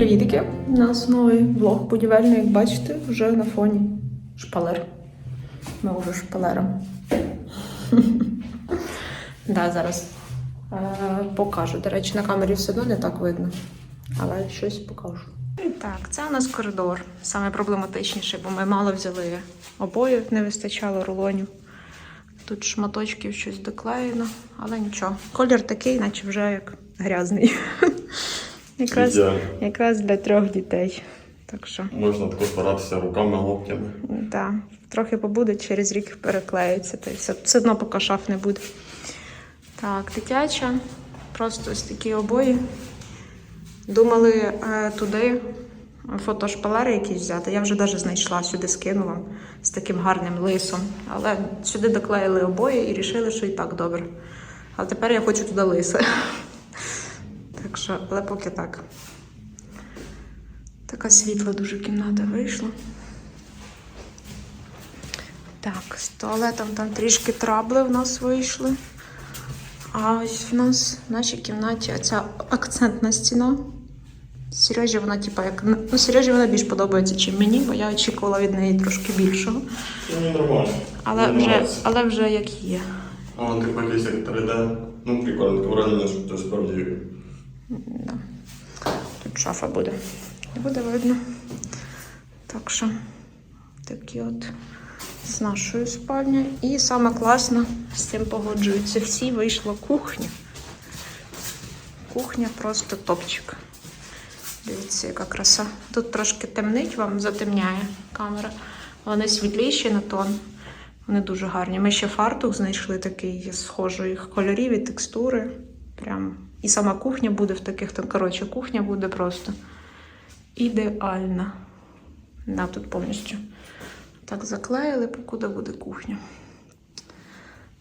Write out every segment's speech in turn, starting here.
привітики! У нас новий влог будівельний, як бачите, вже на фоні шпалер. Ми вже шпалером. Да, зараз е, покажу. До речі, на камері все одно не так видно, але щось покажу. Так, це у нас коридор. Саме проблематичніше, бо ми мало взяли обоїв, не вистачало рулонів. Тут шматочків щось доклеєно, але нічого. Колір такий, наче вже як грязний. Якраз, Ідеально. якраз для трьох дітей. Так що, Можна тако старатися руками, локтями. да, трохи побуде, через рік переклеїться, та й все, все одно поки шаф не буде. Так, дитяча, просто ось такі обої. Думали е, туди фотошпалери якісь взяти. Я вже навіть знайшла, сюди скинула з таким гарним лисом. Але сюди доклеїли обої і вирішили, що і так добре. А тепер я хочу туди лисе. Так що, але поки так. Така світла дуже кімната вийшла. Так, з туалетом там трішки трабли в нас вийшли. А ось в нас в нашій кімнаті ця акцентна стіна. Сережі вона, типа, як. Ну, Сережі вона більш подобається, ніж мені, бо я очікувала від неї трошки більшого. Ну, нормально. Але вже, але вже як є. А вон типу якийсь як 3D. Ну, прикольно, враження, що це справді. Да. Тут шафа буде. Буде видно. Так що такі от з нашою спальнею. І саме класно, з цим погоджуються всі, вийшла кухня. Кухня просто топчик. Дивіться, яка краса. Тут трошки темнить, вам затемняє камера. Вони світліші на тон. Вони дуже гарні. Ми ще фартух знайшли такий схожих кольорів і текстури. Прям. І сама кухня буде в таких, там, коротше, кухня буде просто ідеальна. Да, тут повністю так заклеїли, покуди буде кухня.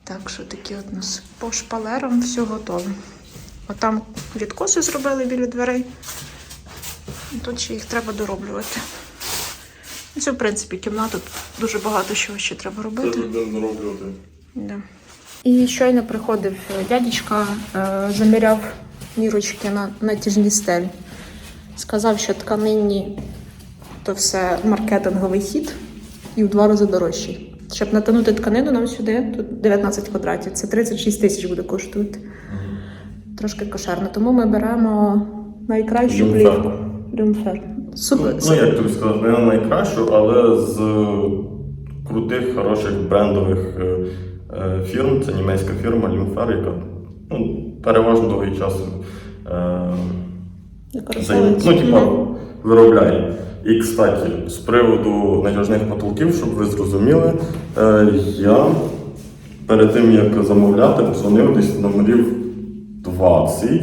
Так що такі от нас по шпалерам все готове. Отам відкоси зробили біля дверей. Тут ще їх треба дороблювати. Ну, Це, в принципі, кімната. Тут дуже багато чого ще треба Це робити. буде зроблювати. Да. І щойно приходив е, дядечка, е, заміряв мірочки на натяжній стель. Сказав, що тканинні то все маркетинговий хід і в два рази дорожчий. Щоб натягнути тканину нам сюди, тут 19 квадратів, це 36 тисяч буде коштувати. Трошки кошерно. Тому ми беремо найкращу плівку. Люмфер. Супер. Ну, як тобі сказати, не найкращу, але з крутих, хороших брендових е, фірм. Це німецька фірма Люмфер, яка ну, переважно довгий час е, займ- ну, типа, виробляє. І, кстати, з приводу натяжних потолків, щоб ви зрозуміли, е, я перед тим як замовляти, дзвонив десь номерів 20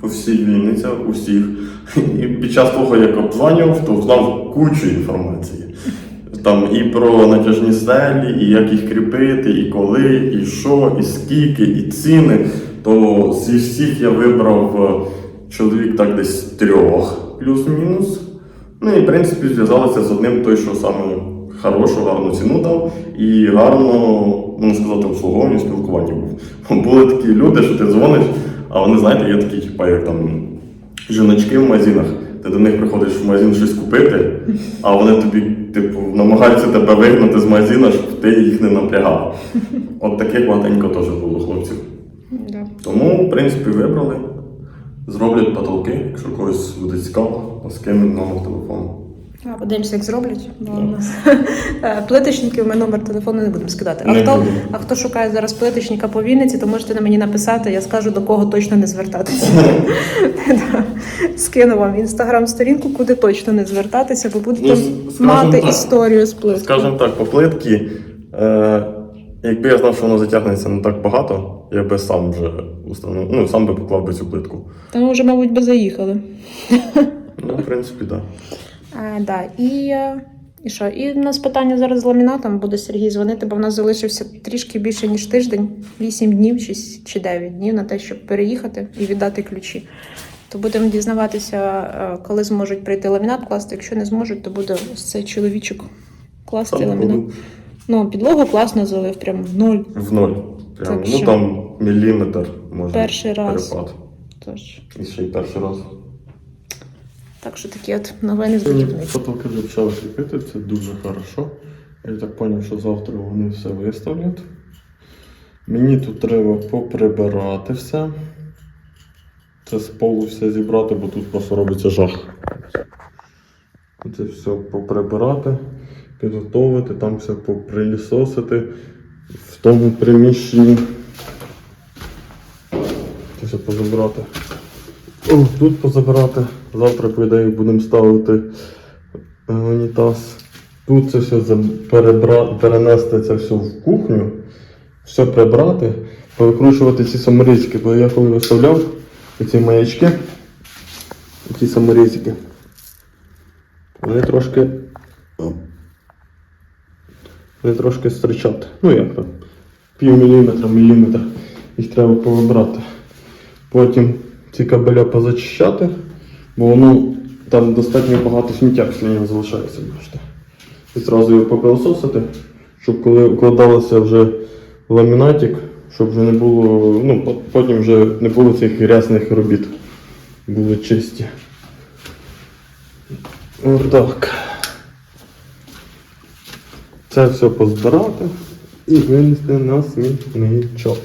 по всій Вінниці, усіх. І під час того, як обдзвонював, то знав кучу інформації. Там і про натяжні стелі, і як їх кріпити, і коли, і що, і скільки, і ціни. То зі всіх я вибрав е, чоловік так десь трьох плюс-мінус. Ну і в принципі зв'язалися з одним той, що саме хорошу, гарну ціну дав, і гарно, можна сказати, обслуговування спілкування був. Були такі люди, що ти дзвониш, а вони, знаєте, є такі, типа, як там жіночки в магазинах. Ти до них приходиш в магазин щось купити, а вони тобі, типу, намагаються тебе вигнати з магазина, щоб ти їх не напрягав. От таких багатенько теж було хлопців. Да. Тому, в принципі, вибрали. Зроблять потолки, якщо когось буде цікаво, скинуть номер телефону. Подивимося, як зроблять. Бо у нас е, плиточників ми номер телефону не будемо скидати. А Не хто, будемо. а хто шукає зараз плиточника по Вінниці, то можете на мені написати, я скажу, до кого точно не звертатися. Да. Скину вам інстаграм-сторінку, куди точно не звертатися, бо будете Ну, мати так. історію з плиткою. Скажімо так, по плитки, е, якби я знав, що воно затягнеться не так багато, я би сам вже установ... ну, сам би поклав би цю плитку. Та ми вже, мабуть, би заїхали. Ну, в принципі, так. Да. А, да. і, е, і що? І в нас питання зараз з ламінатом буде Сергій дзвонити, бо в нас залишився трішки більше, ніж тиждень, 8 днів чи, чи 9 днів на те, щоб переїхати і віддати ключі. То будемо дізнаватися, е, коли зможуть прийти ламінат класти. Якщо не зможуть, то буде ось цей чоловічок класти Сам ламінат. буду Ну, підлогу класно залив, прям в нуль. в ноль. Прям, Так ну що? там міліметр може. Перший раз. Перепад. Тож, І ще й перший раз. Так що такі от новини з будівництва. Потолки вже почали світити, це дуже хорошо. Я так зрозумів, що завтра вони все виставлять. Мені тут треба поприбирати все. Це з полу все зібрати, бо тут просто робиться жах. Це все поприбирати, підготовити, там все поприлісосити в тому приміщенні. Це все позабирати. О, тут позабирати. Завтра, по ідеї, будемо ставити унітаз. Тут це все перебра... перенести це все в кухню, все прибрати, повикручувати ці саморізки, бо я коли виставляв ці маячки, ці саморізики, вони трошки. Вони трошки стричать. Ну як там? Пів міліметра, міліметр. Їх треба повибрати. Потім ці кабеля позачищати, бо воно там достатньо багато сміття після нього залишається, бачите. І зразу його попилососити, щоб коли вкладалося вже ламінатик, щоб вже не було, ну, потім вже не було цих грязних робіт. Були чисті. Отак. Це все позбирати і винести на смітничок.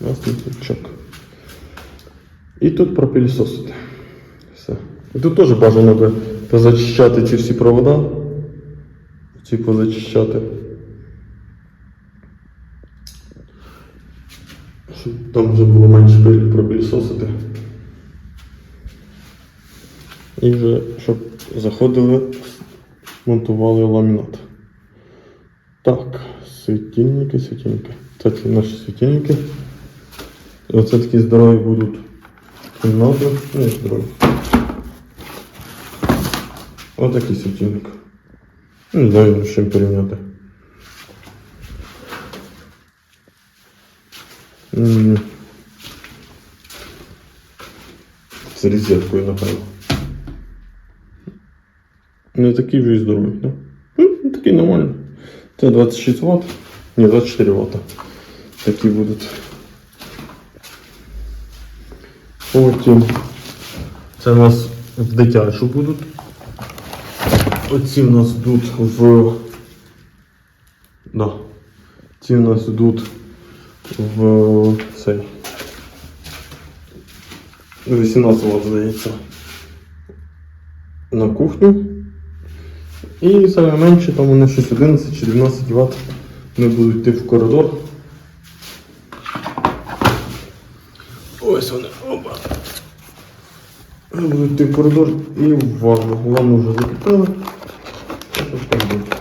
На смітничок. І тут пропілісосити. І тут теж бажано би позачищати ці всі провода. Ці позачищати. Щоб там вже було менше пропілісосити. І вже щоб заходили, монтували ламінат. Так, світильники, світильники. Це наші світильники. Оце такі здорові будуть кімнати. Ну, як здорові. Отакий світильник. Не знаю, з чим порівняти. З розеткою, напевно. Не такий вже і здоровий, так? Ну, такий нормальний. Це 26 Вт. Ні, 24 Вт. Такі будуть. Потім це у нас в дитячу будуть. Оці у нас йдуть в. Да. Ці у нас йдуть в цей. 18 Вт, здається. На кухню. І саме менше, там вони щось 11 чи 12 Вт. Вони будуть йти в коридор. Ось вони. Вони Будуть йти в коридор і в ванну. Ванну вже закипили. Що ж там буде?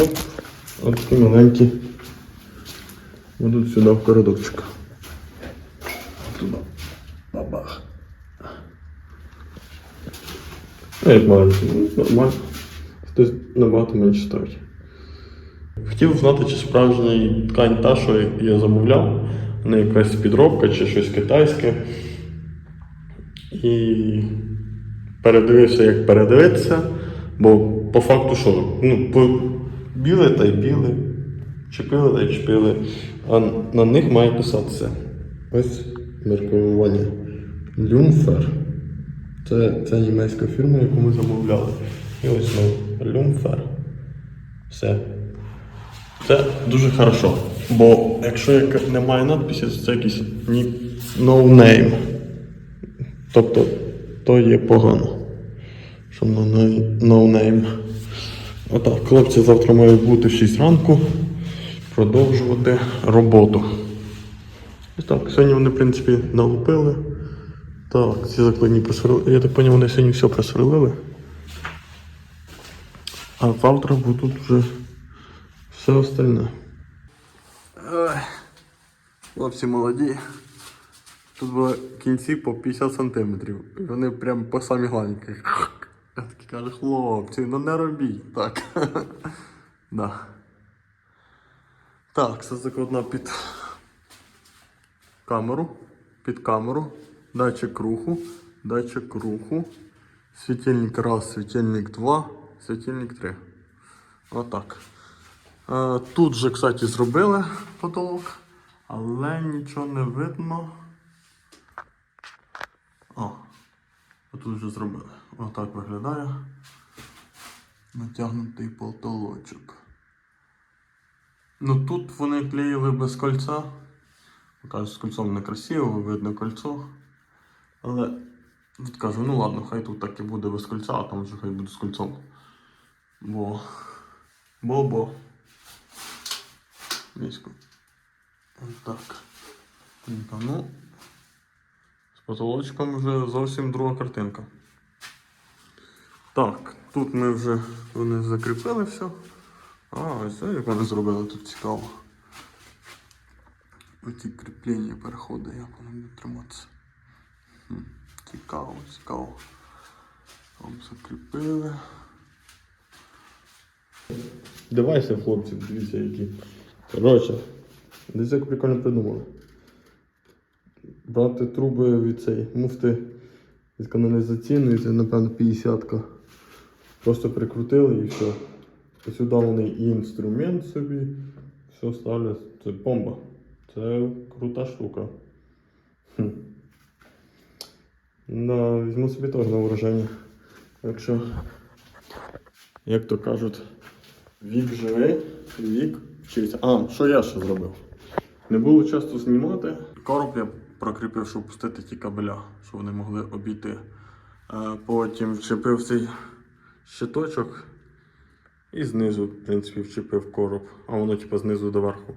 Оп. От такі маленькі. Будуть сюди в коридорчик. Туди. Бабах. Ну, як маленькі, ну, нормально. Хтось набагато менше ставить. Хотів знати, чи справжній ткань та, що я замовляв, не якась підробка чи щось китайське. І передивився, як передивитися, бо по факту що? Ну, біле та й біле, чепили та й чепили, а на них має писатися. Ось маркування. Люмфер. Це, це німецька фірма, яку ми замовляли. І ось ну, Люмфер. Все. Це дуже хорошо. Бо якщо немає надписі, то це якийсь ні- no. Тобто то є погано. Що no, no. Отак, хлопці завтра мають бути в 6 ранку. Продовжувати роботу. Ось так, сьогодні вони, в принципі, налупили. Так, ці закладні просверлили. Я так зрозумів, вони сьогодні все просверлили. А завтра будуть вже все остальне. Хлопці молоді. Тут були кінці по 50 сантиметрів. І вони прям по самі гладенькі. Я такий кажу, хлопці, ну не робіть так. да. Так, це закладна під камеру. Під камеру. Датчик руху. Датчик руху. Світильник раз, світильник два, світильник три. Отак. Е, Тут же, кстати, зробили потолок, але нічого не видно. О, тут вже зробили. Отак виглядає. Натягнутий потолочок. Ну тут вони клеїли без кольця. Кажуть, з кольцом не красиво, видно кольцо. Але от кажу, ну ладно, хай тут так і буде без кольця, а там вже хай буде з кольцом. Бо. Бо-бо. Низько. Так. Та ну. З потолочком вже зовсім друга картинка. Так, тут ми вже вони закріпили все. А, ось це як вони зробили тут цікаво. Оці кріплення переходи, як вони будуть триматися. Хм, цікаво, цікаво. Там закріпили. Давайся, хлопці, дивіться які. Коротше, десь як прикольно придумали. Брати труби від цей муфти від каналізаційної, це напевно 50-ка. Просто прикрутили і все. Сюди вони і інструмент собі, все ставлять. Це бомба. Це крута штука. Хм. Да, візьму собі теж на враження. Якщо, як то кажуть, вік живе, вік вчиться. А, що я ще зробив? Не було часто знімати. Короб я прокріпив, щоб пустити ті кабеля, щоб вони могли обійти. Е, Потім вчепив цей щиточок і знизу, в принципі, вчепив короб, а воно типу знизу до верху.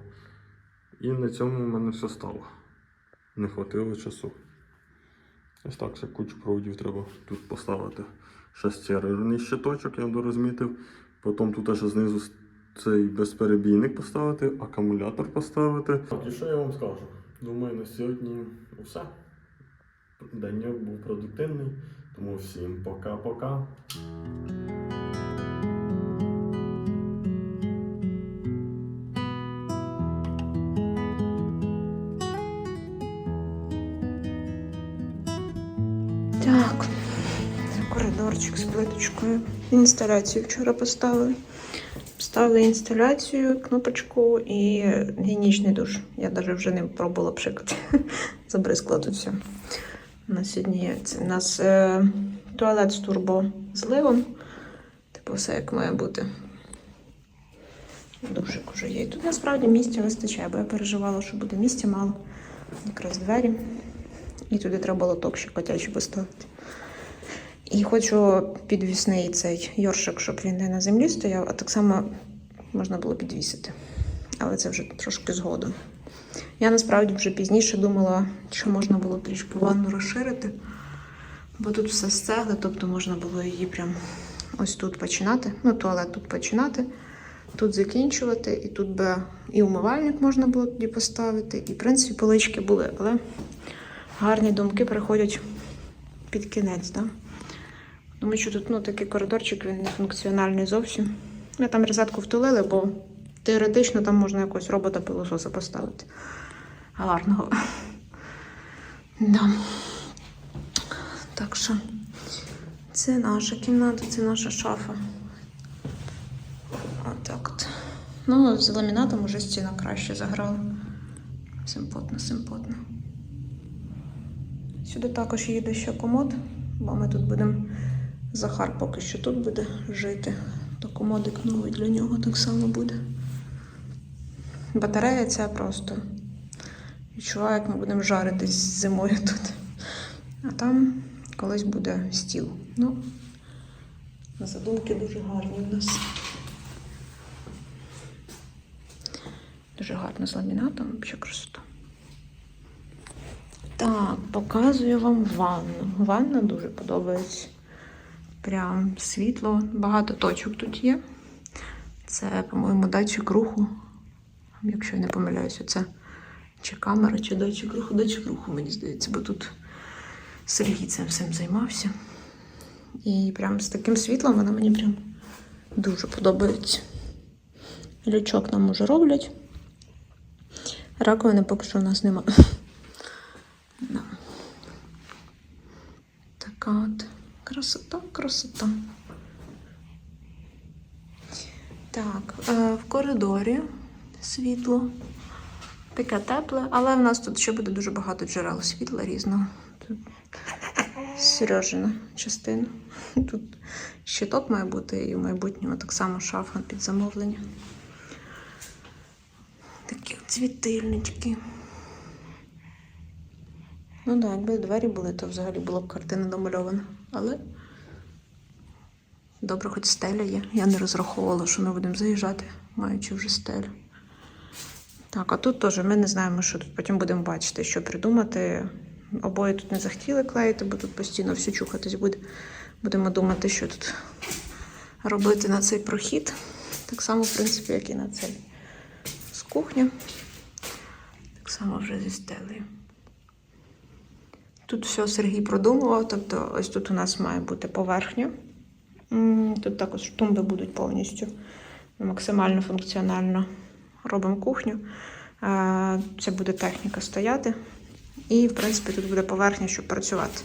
І на цьому в мене все стало. Не хватило часу. Ось так ще кучу проводів треба тут поставити. Ще Шестерний щиточок я дорозмітив. Потім тут аж знизу цей безперебійник поставити, акумулятор поставити. Так, і що я вам скажу? Думаю, на сьогодні все. Деньок був продуктивний, тому всім пока-пока. Так, коридорчик з плиточкою. Інсталяцію вчора поставили. Поставили інсталяцію, кнопочку і гігієнічний душ. Я навіть вже не пробувала пшикати. Забризкла тут все. У нас сьогодні це. У нас е, туалет з турбозливом. Типу, все як має бути. Душик уже є. І тут насправді місця вистачає, бо я переживала, що буде місця мало. Якраз двері. І туди треба лоток ще котячий поставити. І хочу підвісний цей йоршик, щоб він не на землі стояв, а так само можна було підвісити. Але це вже трошки згодом. Я насправді вже пізніше думала, що можна було трішки ванну розширити, бо тут все з цегли, тобто можна було її прям ось тут починати. Ну, туалет тут починати, тут закінчувати, і тут би і умивальник можна було тоді поставити, і в принципі полички були, але гарні думки приходять під кінець. Да? Тому що тут ну, такий коридорчик, він не функціональний зовсім. Ми там розетку втулили, бо теоретично там можна якогось робота-пилососа поставити. Гарного. Да. Так що це наша кімната, це наша шафа. Отак от. Ну, з ламінатом уже стіна краще заграла. Симпотно, симпотно. Сюди також їде ще комод, бо ми тут будемо. Захар поки що тут буде жити. То комодик новий для нього так само буде. Батарея ця просто. Відчуваю, як ми будемо жаритись зимою тут. А там колись буде стіл. Ну, задумки дуже гарні в нас. Дуже гарно з ламінатом, взагалі красота. Так, показую вам ванну. Ванна дуже подобається. Прям світло, багато точок тут є. Це, по-моєму, датчик руху. Якщо я не помиляюся, це чи камера, чи датчик руху, датчик руху, мені здається, бо тут Сергій цим всім займався. І прям з таким світлом вона мені прям дуже подобається. Лючок нам уже роблять. Раковини поки що у нас немає. Да. Така от красота, красота. Так, е, в коридорі світло. Таке тепле, але в нас тут ще буде дуже багато джерел світла різного. Тут Сережина частина. Тут щиток має бути і в майбутньому так само шафа під замовлення. Такі от світильнички. Ну так, якби двері були, то взагалі була б картина домальована. Але добре, хоч стеля є. Я не розраховувала, що ми будемо заїжджати, маючи вже стелю. Так, а тут теж ми не знаємо, що тут потім будемо бачити, що придумати. Обоє тут не захотіли клеїти, бо тут постійно все чухатись буде. Будемо думати, що тут робити на цей прохід. Так само, в принципі, як і на цей з кухні. Так само вже зі стелею. Тут все Сергій продумував, тобто ось тут у нас має бути поверхня. Тут також тумби будуть повністю максимально функціонально. Робимо кухню. Е, Це буде техніка стояти. І, в принципі, тут буде поверхня, щоб працювати.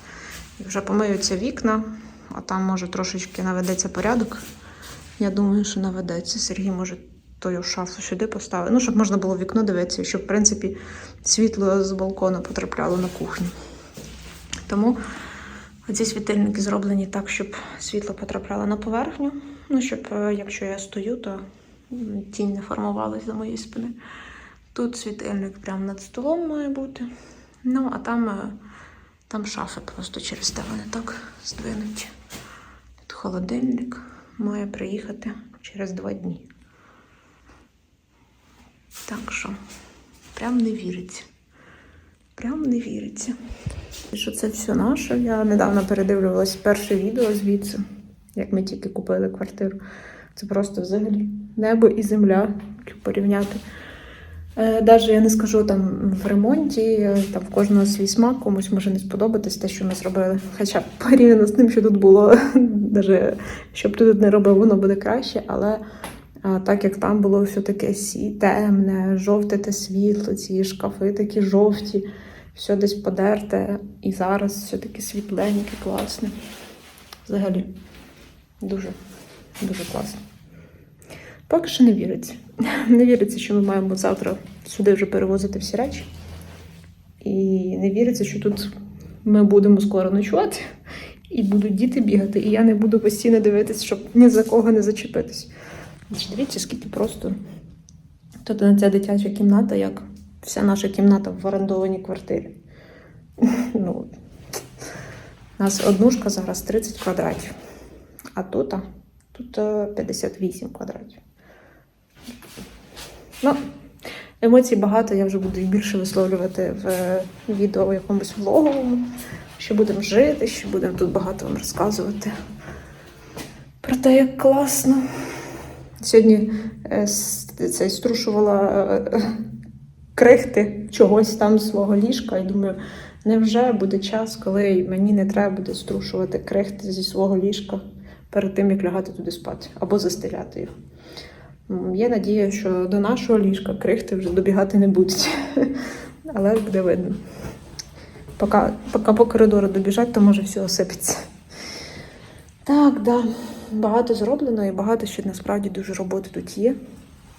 Вже помиються вікна, а там може трошечки наведеться порядок. Я думаю, що наведеться. Сергій може тою шафу сюди поставити. Ну, щоб можна було вікно дивитися, щоб, в принципі, світло з балкону потрапляло на кухню. Тому ці світильники зроблені так, щоб світло потрапляло на поверхню. Ну, щоб е, якщо я стою, то тінь не формувалась за моєї спини. Тут світильник прямо над столом має бути. Ну, а там, е, там шафи просто через те вони так здвинуті. Тут холодильник має приїхати через два дні. Так що, прям не віриться. Прям не віриться. Що це все наше. Я недавно передивлювалась перше відео звідси, як ми тільки купили квартиру. Це просто взагалі небо і земля, порівняти. Е, Даже я не скажу там в ремонті, е, там в кожного свій смак, комусь може не сподобатись те, що ми зробили. Хоча порівняно з тим, що тут було, даже щоб ти тут не робив, воно буде краще, але так як там було все таке сі, темне, жовте те світло, ці шкафи такі жовті, все десь подерте, і зараз все таке світленьке, класне. Взагалі, дуже, дуже класно. Поки що не віриться. Не віриться, що ми маємо завтра сюди вже перевозити всі речі. І не віриться, що тут ми будемо скоро ночувати, і будуть діти бігати, і я не буду постійно дивитися, щоб ні за кого не зачепитись. Дивіться, скільки просто. Тут ця дитяча кімната, як вся наша кімната в орендованій квартирі. Ну, у нас однушка зараз 30 квадратів, а тут, тут е, 58 квадратів. Ну, емоцій багато, я вже буду їх більше висловлювати в е, відео якомусь влоговому. Що будемо жити, що будемо тут багато вам розказувати. Про те, як класно. Сьогодні е, с- це струшувала е, крихти чогось там з свого ліжка. І думаю, невже буде час, коли мені не треба буде струшувати крихти зі свого ліжка перед тим, як лягати туди спати або застеляти його. Є надія, що до нашого ліжка крихти вже добігати не будуть. Але буде видно. Поки по коридору добіжать, то може все осипеться. Так, да. Багато зроблено і багато ще насправді дуже роботи тут є.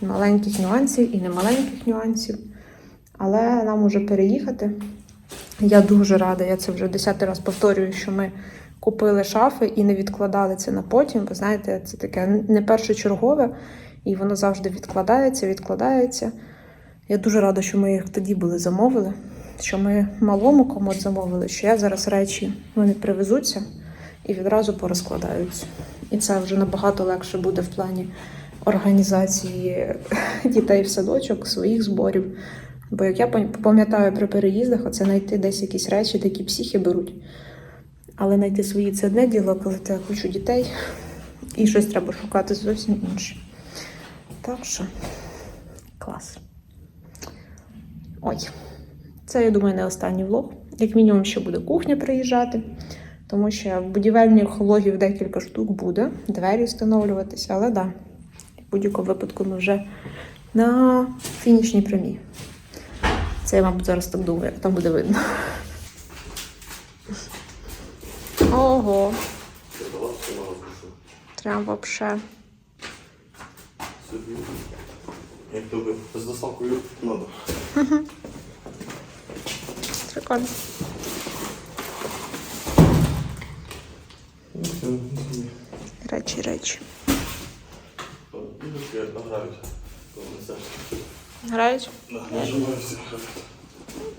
Маленьких нюансів і немаленьких нюансів. Але нам уже переїхати. Я дуже рада, я це вже десятий раз повторюю, що ми купили шафи і не відкладали це на потім. Ви знаєте, це таке не першочергове, і воно завжди відкладається, відкладається. Я дуже рада, що ми їх тоді були замовили, що ми малому комод замовили, що я зараз речі вони привезуться і відразу порозкладаються. І це вже набагато легше буде в плані організації дітей в садочок, своїх зборів. Бо як я пам'ятаю при переїздах, оце знайти десь якісь речі, такі психи беруть. Але знайти свої це одне діло, коли ти кучу дітей, і щось треба шукати зовсім інше. Так що клас. Ой, це, я думаю, не останній влог. Як мінімум, ще буде кухня приїжджати, тому що в будівельних логів декілька штук буде, двері встановлюватися, але да, в будь-якому випадку ми вже на фінішній прямій. Це я, мабуть, зараз так думаю, а там буде видно. Ого, прям вообще. Як тобі з доставкою надо. Прикольно. Ну, все, ну, собі. Речі, речі. Грають?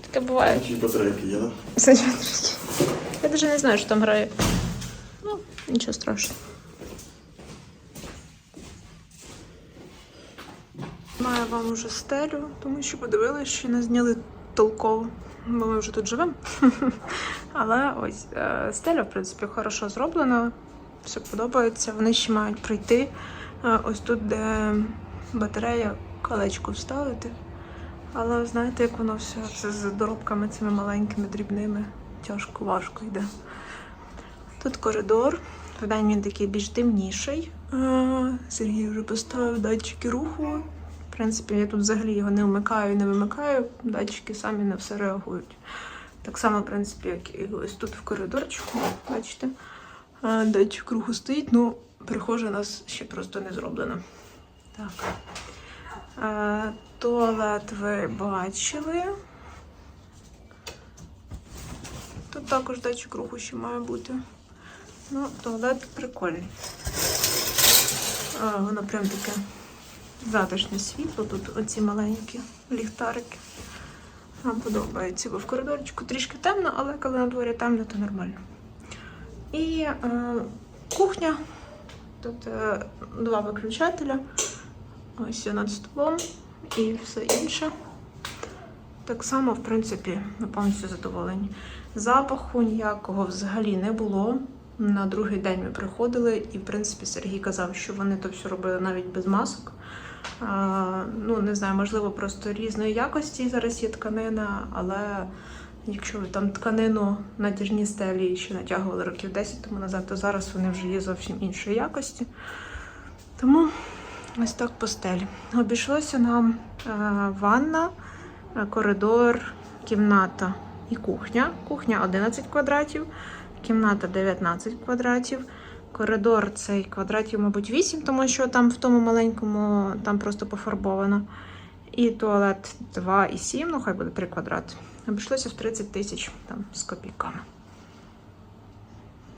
Таке буває. Батарейки є, да? Я навіть не знаю, що там грає. Ну, нічого страшного. Маю вам уже стелю, тому що подивилися, що не зняли толково, бо ми вже тут живемо. Але ось е, стеля, в принципі, хорошо зроблена, все подобається. Вони ще мають прийти. Е, Ось тут, де батарея, колечко вставити. Але знаєте, як воно все це з доробками цими маленькими, дрібними, тяжко, важко йде. Тут коридор. Вдень він такий більш темніший. Сергій вже поставив датчики руху. В принципі, я тут взагалі його не вмикаю і не вимикаю. Датчики самі на все реагують. Так само, в принципі, як і ось тут в коридорчику. Бачите? Датчик руху стоїть, ну, прихожа у нас ще просто не зроблена. Так. Е, Туалет ви бачили. Тут також датчик руху ще має бути. Ну, туалет прикольний. А, воно прям таке затишне світло. Тут оці маленькі ліхтарики. Нам подобається, бо в коридорчику трішки темно, але коли на дворі темно, то нормально. І е, кухня. Тут е, два виключателя. Ось над столом і все інше. Так само, в принципі, ми повністю задоволені. Запаху ніякого взагалі не було. На другий день ми приходили, і, в принципі, Сергій казав, що вони то все робили навіть без масок. А, ну, не знаю, можливо, просто різної якості зараз є тканина, але якщо ви там тканину натяжні стелі ще натягували років 10 тому назад, то зараз вони вже є зовсім іншої якості. Тому ось так по стелі. Обійшлося нам е, ванна, е, коридор, кімната і кухня. Кухня 11 квадратів, кімната 19 квадратів. Коридор цей квадратів, мабуть, 8, тому що там в тому маленькому там просто пофарбовано. І туалет 2,7, ну хай буде 3 квадрати. Обійшлося в 30 тисяч там з копійками.